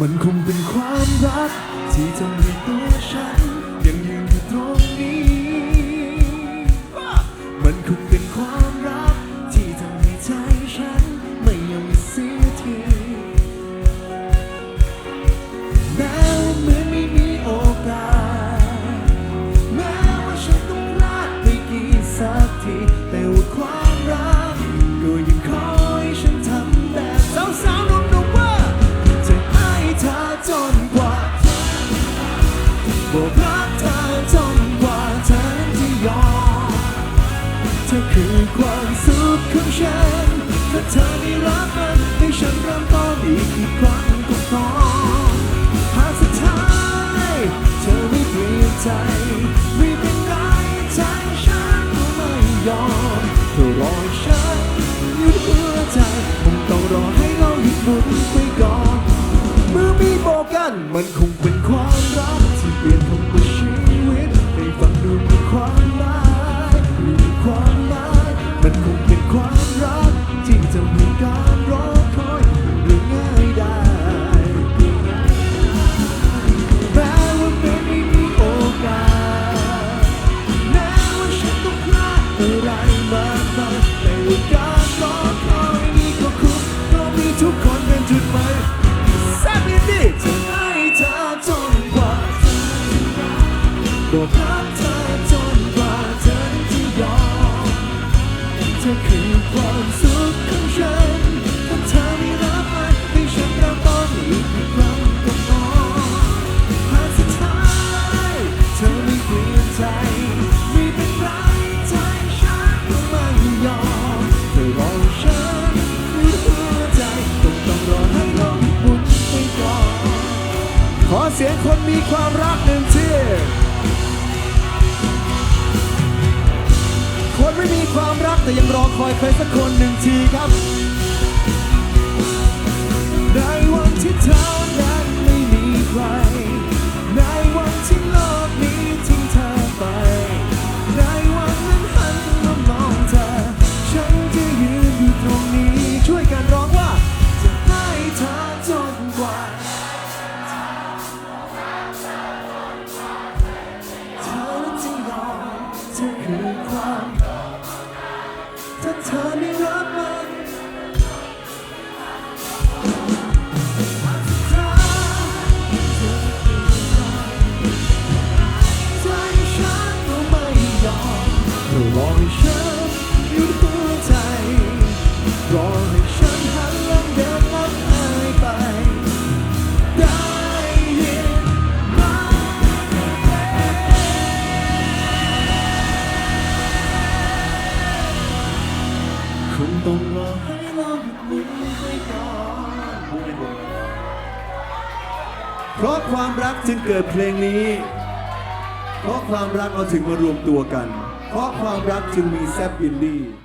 มันคงเป็นความรัก ที่ทำให้ตัวฉันยังยืนอยู่ตรง บอกรักเธอจนกว่าเธอนั้นจะยอมเธอคือความสุขของฉันถ้าเธอไม่รักมันให้ฉันเริ่มต้นอีกกี่ครั้งก็พอหากสุดท้ายเธอไม่เปลี่ยนใจไม่เป็นไรใจฉันก็ไม่ยอมเธอรอฉันหยุดหัวใจคงต้องรอให้เราหยุดหมุนไปก่อนเมื่อมีบอกกันมันคงเป็นความ ความสุขของฉันถ้าเธอไม่รับมันให้ฉันเริ่มต้นอีกครั้งก็พอหาสุดท้ายเธอไม่เปลี่ยนใจไม่เป็นไรใจฉันก็ไม่ยอมเธอรอฉันหยุดหัวใจต้องต้องรอให้โลกหมุนไปก่อนขอเสียงคนมีความรักหนึ่งที่ ความรักแต่ยังรอคอยใครสักคนหนึ่งทีครับ ธอไม่รักมันใจฉันก็ไม่ยอมรอให้ฉันอยู่ตัว ต้องรอให้โลกหยุดหมุนไปก่อนเพราะความรักจึงเกิดเพลงนี้ เพราะความรักเราถึงมารวมตัวกัน เพราะความรักจึงมีแซบบินดี้